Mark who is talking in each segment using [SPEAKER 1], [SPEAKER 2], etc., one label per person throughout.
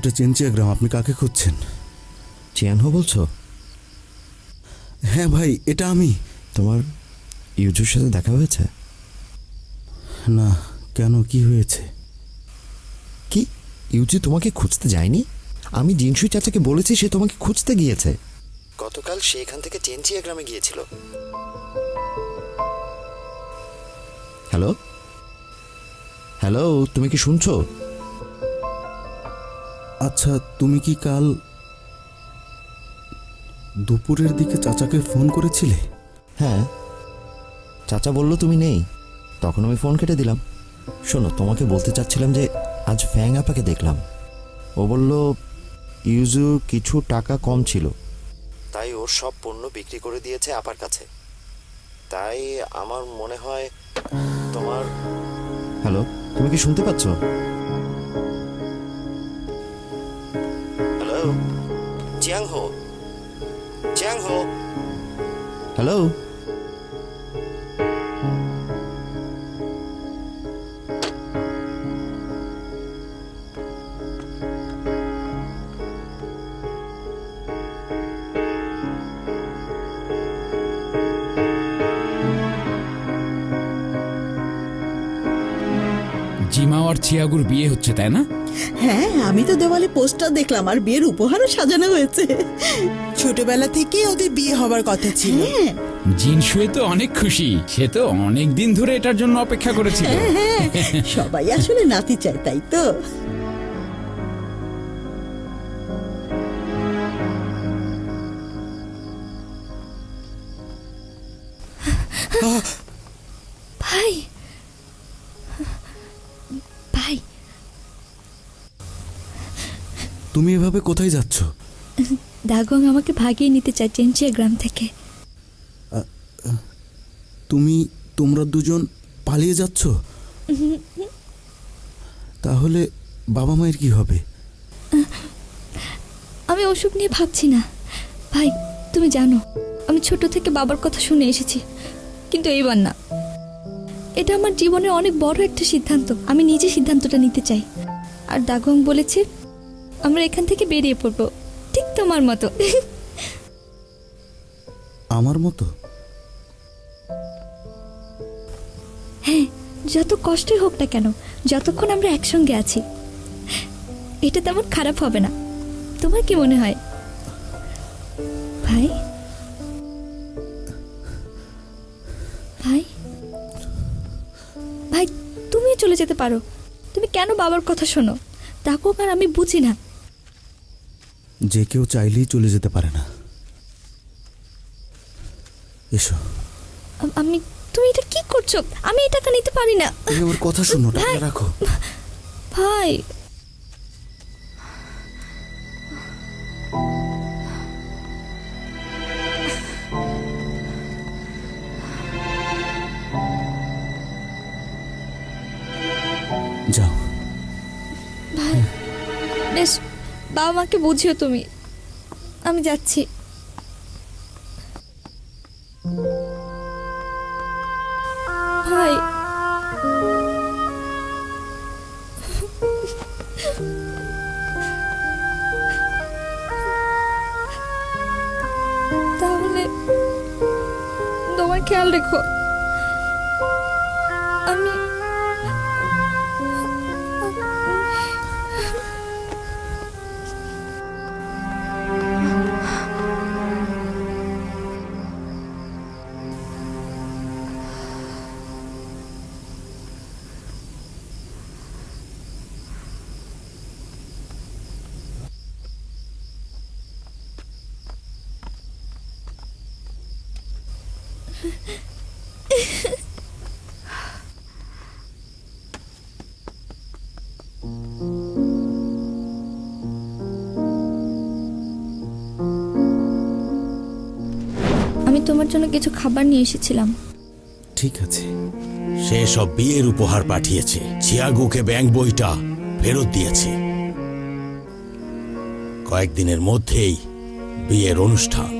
[SPEAKER 1] এটা চেনচিয়া গ্রাম আপনি কাকে খুঁজছেন?
[SPEAKER 2] চিয়ানহো বলছো?
[SPEAKER 1] হ্যাঁ ভাই এটা আমি।
[SPEAKER 2] তোমার ইউজুর সাথে দেখা হয়েছে?
[SPEAKER 1] না কেন কি হয়েছে?
[SPEAKER 2] কি? ইউজি তোমাকে খুঁজতে যায়নি? আমি জিনসুই চাচাকে বলেছি সে তোমাকে খুঁজতে গিয়েছে। গতকাল সে এখান থেকে চেনচিয়া গ্রামে গিয়েছিল। হ্যালো? হ্যালো তুমি কি শুনছো?
[SPEAKER 1] আচ্ছা তুমি কি কাল দুপুরের দিকে চাচাকে ফোন করেছিলে?
[SPEAKER 2] হ্যাঁ। চাচা বলল তুমি নেই। তখন আমি ফোন কেটে দিলাম। শোনো, তোমাকে বলতে চাচ্ছিলাম যে আজ ফ্যাং আপাকে দেখলাম। ও বলল ইউজুর কিছু টাকা কম ছিল। তাই ওর সব পণ্য বিক্রি করে দিয়েছে আপার কাছে। তাই আমার মনে হয় তোমার হ্যালো, তুমি কি শুনতে পাচ্ছ? চিয়াং হো চিয়াং হো হ্যালো
[SPEAKER 3] আর চিয়াগুর বিয়ে হচ্ছে তাই না?
[SPEAKER 4] হ্যাঁ আমি তো দেওয়ালে পোস্টার দেখলাম আর বিয়ের উপহারও সাজানো হয়েছে।
[SPEAKER 5] ছোটবেলা থেকেই ওদের বিয়ে হবার কথা ছিল।
[SPEAKER 4] হ্যাঁ।
[SPEAKER 3] জিনসুয়ে তো অনেক খুশি। সে তো অনেক দিন ধরে এটার জন্য অপেক্ষা করেছিল।
[SPEAKER 4] হ্যাঁ। সবাই আসলে নাতি চায় তাই তো?
[SPEAKER 1] তুমি এভাবে কোথায় যাচ্ছ?
[SPEAKER 6] দাগং আমাকে ভাগিয়ে নিতে চায় চেঞ্চিয়া গ্রাম থেকে।
[SPEAKER 1] তুমি তোমরা দুজন পালিয়ে যাচ্ছ? তাহলে বাবা মায়ের কি হবে?
[SPEAKER 6] আমি ওসব নিয়ে ভাবছি না। ভাই তুমি জানো আমি ছোট থেকে বাবার কথা শুনে এসেছি কিন্তু এইবার না। এটা আমার জীবনের অনেক বড় একটা সিদ্ধান্ত। আমি নিজে সিদ্ধান্তটা নিতে চাই। আর দাগং বলেছে আমরা এখান থেকে বেরিয়ে পড়ব। ঠিক তোমার মতো।
[SPEAKER 1] আমার মতো?
[SPEAKER 6] হ্যাঁ যত কষ্টই হোক না কেন যতক্ষণ আমরা একসঙ্গে আছি এটা তেমন খারাপ হবে না। তোমার কি মনে হয়? ভাই? ভাই? ভাই তুমিও চলে যেতে পারো। তুমি কেন বাবার কথা শোনো? তাকে আর আমি বুঝি না।
[SPEAKER 1] যে কেউ চাইলেই চলে যেতে পারে না। এসো।
[SPEAKER 6] আমি তুমি এটা কি করছ? আমি এই টাকা নিতে পারি না।
[SPEAKER 1] তুমি ওর কথা শুনো টাকা রাখো।
[SPEAKER 6] ভাই। যাও। ভাই বেশ। বাবা মাকে বুঝিও তুমি। আমি যাচ্ছি। তোমার জন্য কিছু খাবার নিয়ে এসেছিলাম।
[SPEAKER 1] ঠিক আছে।
[SPEAKER 7] সে সব বিয়ের উপহার পাঠিয়েছে। চিয়াগুকে ব্যাংক বইটা ফেরত দিয়েছে। কয়েকদিনের মধ্যেই বিয়ের অনুষ্ঠান।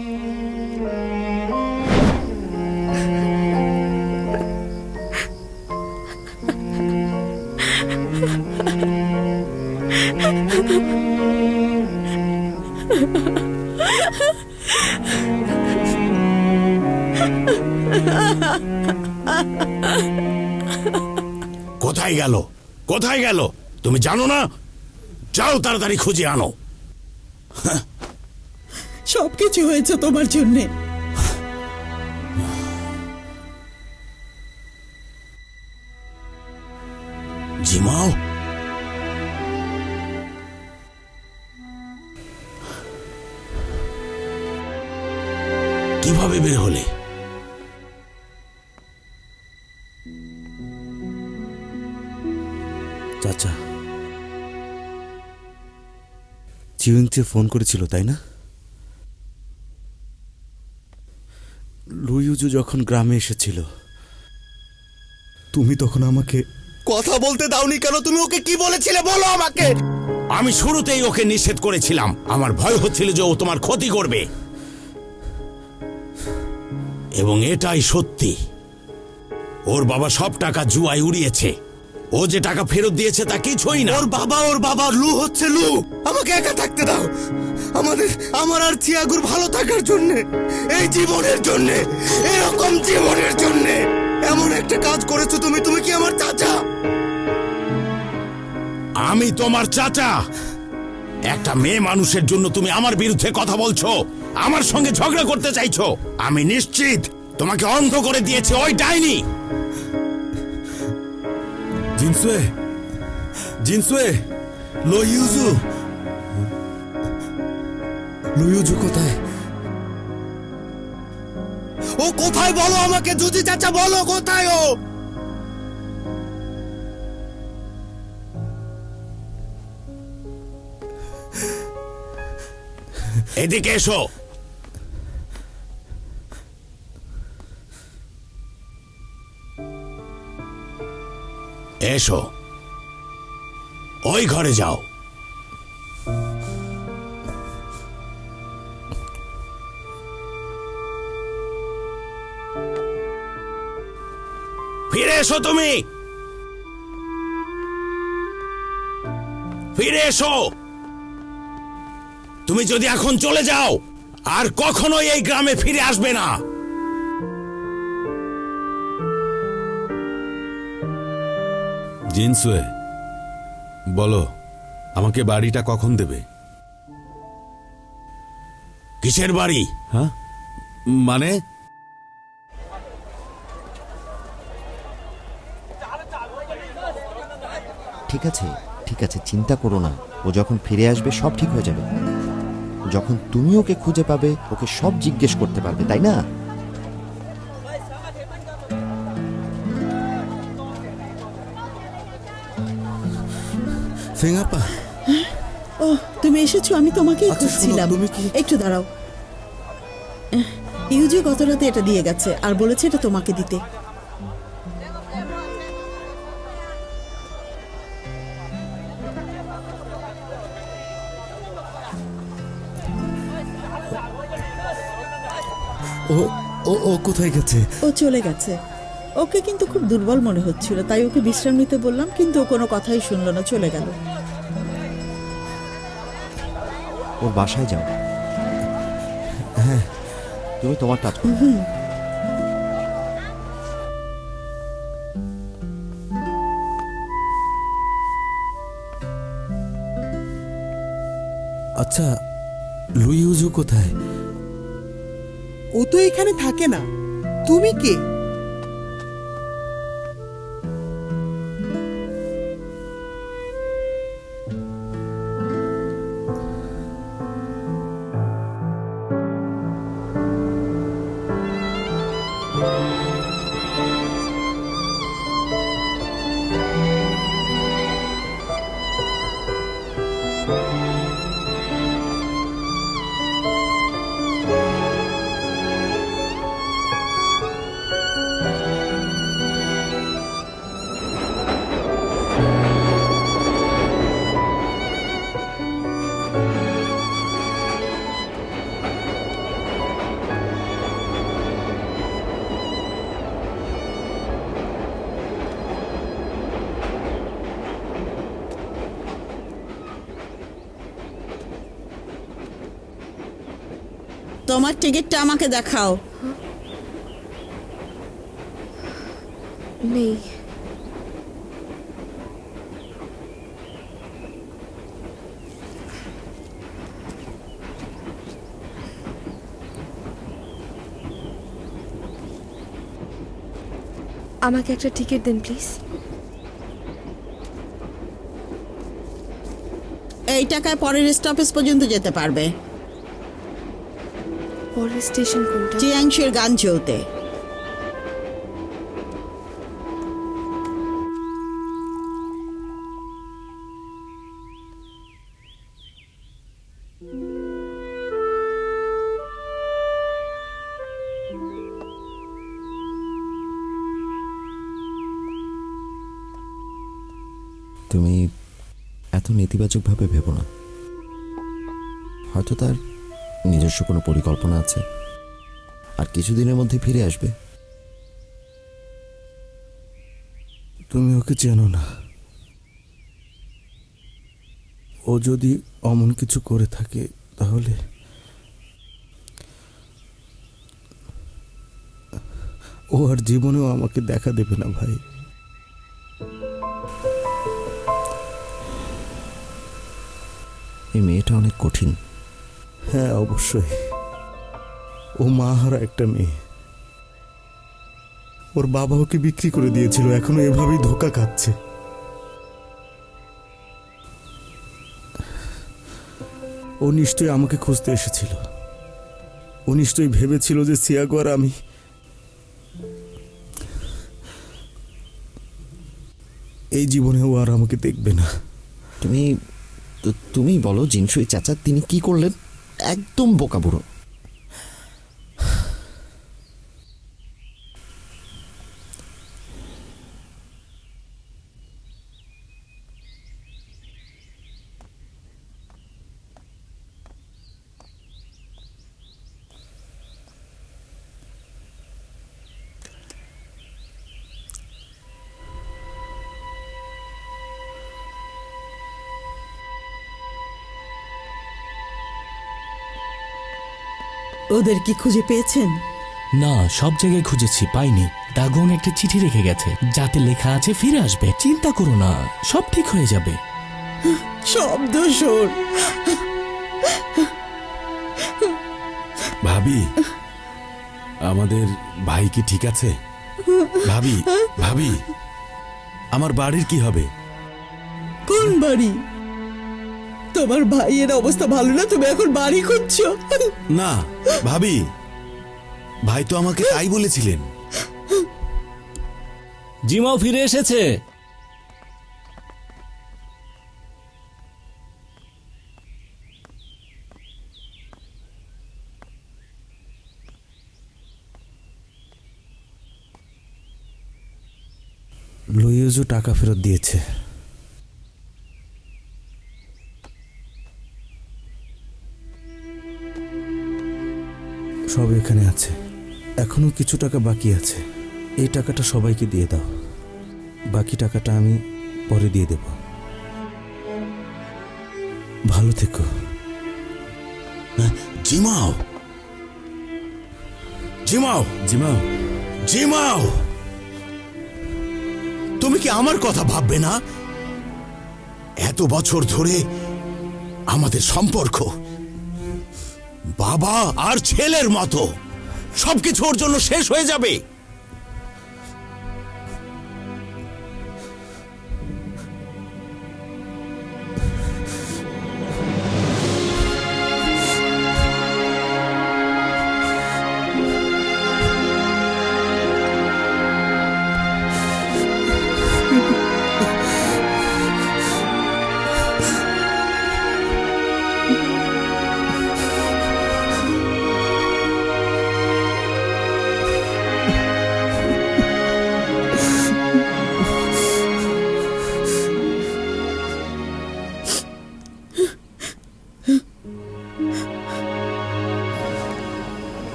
[SPEAKER 7] গেল? কোথায় গেল? তুমি জানো না? যাও তাড়াতাড়ি খুঁজে আনো।
[SPEAKER 4] সবকিছু হয়েছে তোমার জন্যে।
[SPEAKER 1] চাচা। চিউংচে ফোন করেছিল তাই না? লুইউজু যখন গ্রামে এসেছিল তুমি তখন আমাকে
[SPEAKER 7] কথা বলতে দাওনি কেন? তুমি ওকে কি বলেছিলে? বলো আমাকে! আমি শুরুতেই ওকে নিষেধ করেছিলাম। আমার ভয় হচ্ছিল যে ও তোমার ক্ষতি করবে। এবং এটাই সত্যি। ওর বাবা সব টাকা জুয়ায় উড়িয়েছে। ও যে টাকা ফেরত দিয়েছে তা কিছুই না। ওর বাবা ওর বাবা লু হচ্ছে লু। আমাকে একা থাকতে দাও। আমাদের আমার আর চিয়াগুর ভালো থাকার জন্য এই জীবনের জন্য এরকম জীবনের জন্য। এমন একটা কাজ করেছ তুমি তুমি কি আমার চাচা? আমি তোমার চাচা। একটা মেয়ে মানুষের জন্য তুমি আমার বিরুদ্ধে কথা বলছো আমার সঙ্গে ঝগড়া করতে চাইছো। আমি নিশ্চিত তোমাকে অন্ধ করে দিয়েছে ওই ডাইনি।
[SPEAKER 1] জিনসুয়ে জিনসুয়ে, লুইউজু। লুইউজু কোথায়?
[SPEAKER 7] ও কোথায় বলো আমাকে? যদি চাচা, বলো কোথায় ও? এদিকে এসো। এসো। ওই ঘরে যাও। ফিরে এসো তুমি। ফিরে এসো। তুমি যদি এখন চলে যাও, আর কখনোই এই গ্রামে ফিরে আসবে না।
[SPEAKER 8] জিনসুয়ে বলো আমাকে বাড়িটা কখন দেবে?
[SPEAKER 7] কিসের বাড়ি?
[SPEAKER 8] হ্যাঁ? মানে?
[SPEAKER 2] ঠিক আছে ঠিক আছে চিন্তা করো না। ও যখন ফিরে আসবে সব ঠিক হয়ে যাবে। যখন তুমি ওকে খুঁজে পাবে ওকে সব জিজ্ঞেস করতে পারবে তাই না?
[SPEAKER 1] ফেঙ্গাপা
[SPEAKER 4] ও তুমি এসেছ আমি তোমাকেই
[SPEAKER 1] আচ্ছা,
[SPEAKER 4] খুঁজছিলাম। একটু দাঁড়াও। ইউজি গত রাতে এটা দিয়ে গেছে আর বলেছে এটা তোমাকে দিতে।
[SPEAKER 1] ও ও কোথায় গেছে?
[SPEAKER 4] ও চলে গেছে। ওকে কিন্তু খুব দুর্বল মনে হচ্ছিল তাই ওকে বিশ্রাম নিতে বললাম কিন্তু ও কোনো কথাই শুনলো না চলে গেল।
[SPEAKER 2] ওর বাসায় যাও। হ্যাঁ তুমি তোমার কাজ করো।
[SPEAKER 1] আচ্ছা লুইউজু কোথায়?
[SPEAKER 5] ও তো এখানে থাকে না। তুমি কে?
[SPEAKER 4] তোমার টিকিটটা আমাকে দেখাও।
[SPEAKER 6] নেই। আমাকে একটা টিকিট দিন প্লিজ।
[SPEAKER 4] এই টাকায় পরের স্টপেজ পর্যন্ত যেতে পারবে।
[SPEAKER 6] পরের স্টেশন কোনটা?
[SPEAKER 4] চিয়াংশির গান চলতে
[SPEAKER 2] তুমি এত নেতিবাচকভাবে ভেবো না। হয়তো তার নিজস্ব কোনো পরিকল্পনা আছে? আর কিছুদিনের মধ্যে ফিরে আসবে।
[SPEAKER 1] তুমি ওকে চেনো না। ও যদি অমন কিছু করে থাকে তাহলে? ও আর জীবনেও আমাকে দেখা দেবে না ভাই।
[SPEAKER 2] এই মেয়েটা অনেক কঠিন।
[SPEAKER 1] হ্যাঁ অবশ্যই। ও মা হারা একটা মেয়ে। ওর বাবা ওকে বিক্রি করে দিয়েছিল? এখনও এভাবেই ধোকা খাচ্ছে। ও নিশ্চয়ই আমাকে খুঁজতে এসেছিল। ও নিশ্চয়ই ভেবেছিল যে সিয়াগো আর আমি এই জীবনে ও আর আমাকে দেখবে না।
[SPEAKER 2] তুমি তুমি বলো, জিনসুই চাচা, তিনি কি করলেন? একদম বোকা বুড়ো।
[SPEAKER 4] ওদের কি খুঁজে পেয়েছেন?
[SPEAKER 9] না সব জায়গায় খুঁজেছি পাইনি। দাগন একটা চিঠি রেখে গেছে যাতে লেখা আছে ফিরে আসবে। চিন্তা করো না সব ঠিক হয়ে যাবে।
[SPEAKER 4] শব্দ শোন
[SPEAKER 7] ভাবি আমাদের ভাই কি ঠিক আছে? ভাবি ভাবি আমার বাড়ির কি হবে?
[SPEAKER 4] কোন বাড়ি? তোমার ভাইয়ের অবস্থা ভালো না তুমি এখন বাড়ি খুঁজছো।
[SPEAKER 7] না ভাবি ভাই তো আমাকে তাই বলেছিলেন।
[SPEAKER 10] জিমাও ফিরে এসেছে।
[SPEAKER 1] লুইজু টাকা ফেরত দিয়েছে। সব এখানে আছে। এখনও কিছু টাকা বাকি আছে। এই টাকাটা সবাইকে দিয়ে দাও। বাকি টাকাটা আমি পরে দিয়ে দেব। ভালো থেকো।
[SPEAKER 7] জিমাও। জিমাও।
[SPEAKER 1] জিমাও।
[SPEAKER 7] জিমাও। তুমি কি আমার কথা ভাববে না? এত বছর ধরে আমাদের সম্পর্ক। বাবা আর ছেলের মতো। সবকিছু ওর জন্য শেষ হয়ে যাবে।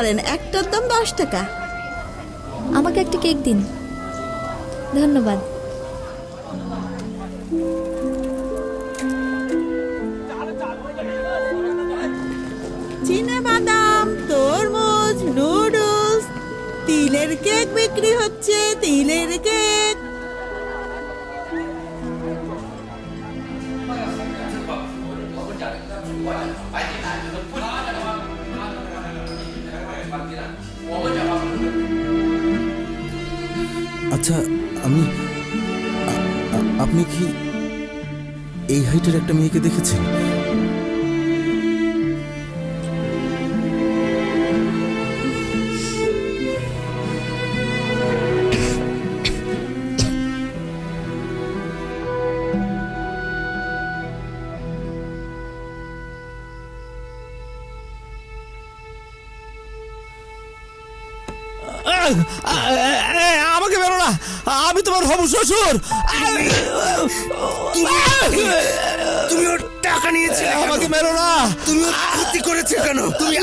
[SPEAKER 4] পারেন, একটার দাম দশ টাকা।
[SPEAKER 6] আমাকে একটা কেক দিন। ধন্যবাদ।
[SPEAKER 4] তরমুজ, নুডলস, তিলের কেক বিক্রি হচ্ছে, তিলের কেক।
[SPEAKER 1] আচ্ছা আমি আপনি কি এই হাইটের একটা মেয়েকে দেখেছেন?
[SPEAKER 3] আমাকে বেরো না। আমি তোমার হবু শ্বশুর।
[SPEAKER 7] তুমি ওর টাকা নিয়েছিলে
[SPEAKER 3] আমাকে মেরো না।
[SPEAKER 7] তুমি ওর ক্ষতি করেছে কেন? তুমি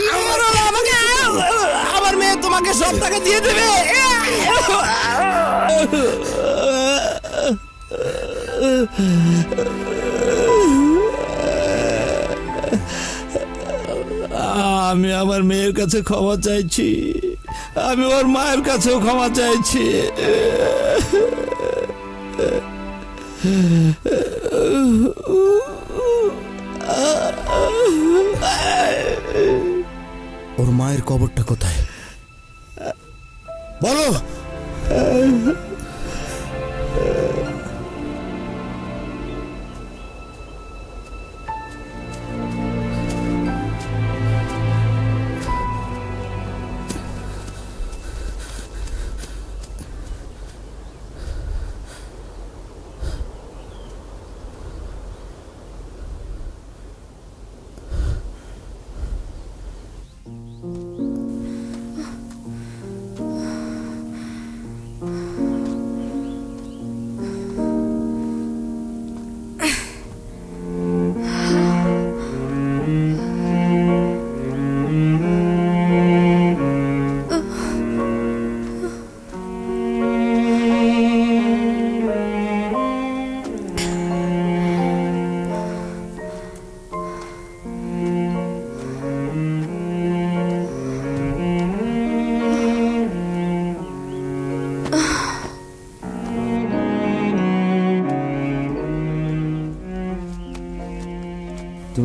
[SPEAKER 3] আমাকে আমার মেয়ে তোমাকে সব টাকা দিয়ে দেবে। আমি আমার মেয়ের কাছে ক্ষমা চাইছি। আমি ওর মায়ের কাছেও ক্ষমা চাইছি।
[SPEAKER 1] ওর মায়ের কবরটা কোথায়?
[SPEAKER 7] বলো।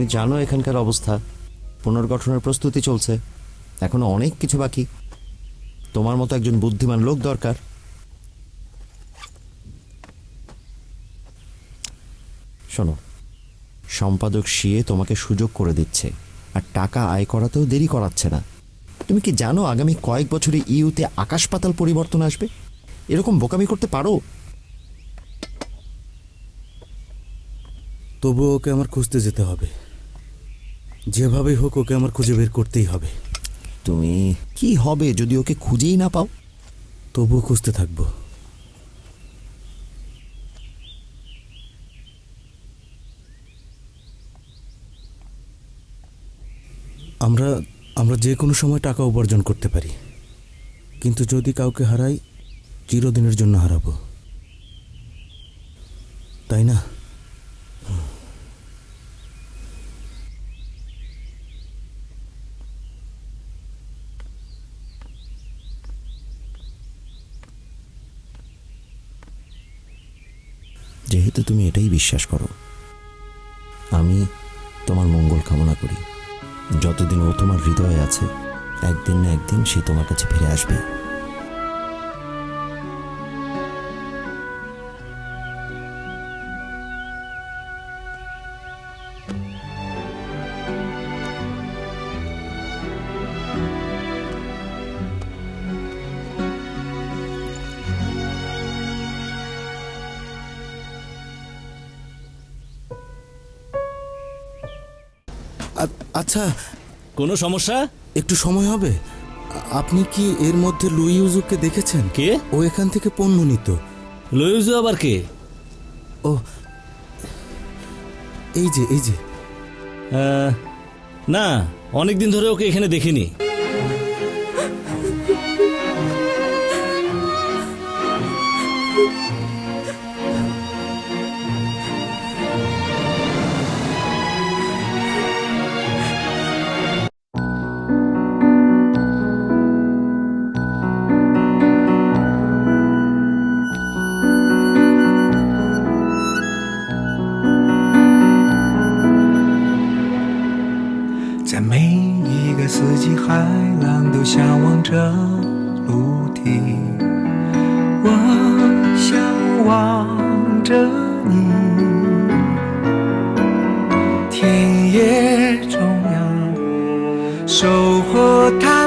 [SPEAKER 2] তুমি জানো এখানকার অবস্থা। পুনর্গঠনের প্রস্তুতি চলছে। এখনও অনেক কিছু বাকি। তোমার মতো একজন বুদ্ধিমান লোক দরকার। শোনো, সম্পাদক শিয়ে তোমাকে সুযোগ করে দিচ্ছে, আর টাকা আয় করাতেও দেরি করাচ্ছে না। তুমি কি জানো আগামী কয়েক বছরে ইউতে আকাশ পাতাল পরিবর্তন আসবে? এরকম বোকামি করতে পারো?
[SPEAKER 1] তবুও ওকে আমার খুঁজতে যেতে হবে। যেভাবেই হোক ওকে আমার খুঁজে বের করতেই হবে।
[SPEAKER 2] তুমি কি হবে যদি ওকে খুঁজেই না পাও?
[SPEAKER 1] তবুও খুঁজতে থাকব। আমরা আমরা যে কোনো সময় টাকা উপার্জন করতে পারি। কিন্তু যদি কাউকে হারাই চিরদিনের জন্য হারাবো। তাই না?
[SPEAKER 2] যেহেতু তুমি এটাই বিশ্বাস করো, আমি তোমার মঙ্গল কামনা করি। যতদিন ও তোমার হৃদয়ে আছে, একদিন না একদিন সে তোমার কাছে ফিরে আসবে।
[SPEAKER 1] আচ্ছা
[SPEAKER 9] কোনো সমস্যা?
[SPEAKER 1] একটু সময় হবে। আপনি কি এর মধ্যে লুই ইউজুককে দেখেছেন?
[SPEAKER 9] কে?
[SPEAKER 1] ও এখান থেকে পণ্য নিত।
[SPEAKER 9] লুইউজু আবার কে?
[SPEAKER 1] ও এই যে এই যে।
[SPEAKER 9] না অনেক দিন ধরে ওকে এখানে দেখিনি।
[SPEAKER 11] 四季，海浪都向往着陆地。我向往着你，田野中央，收获太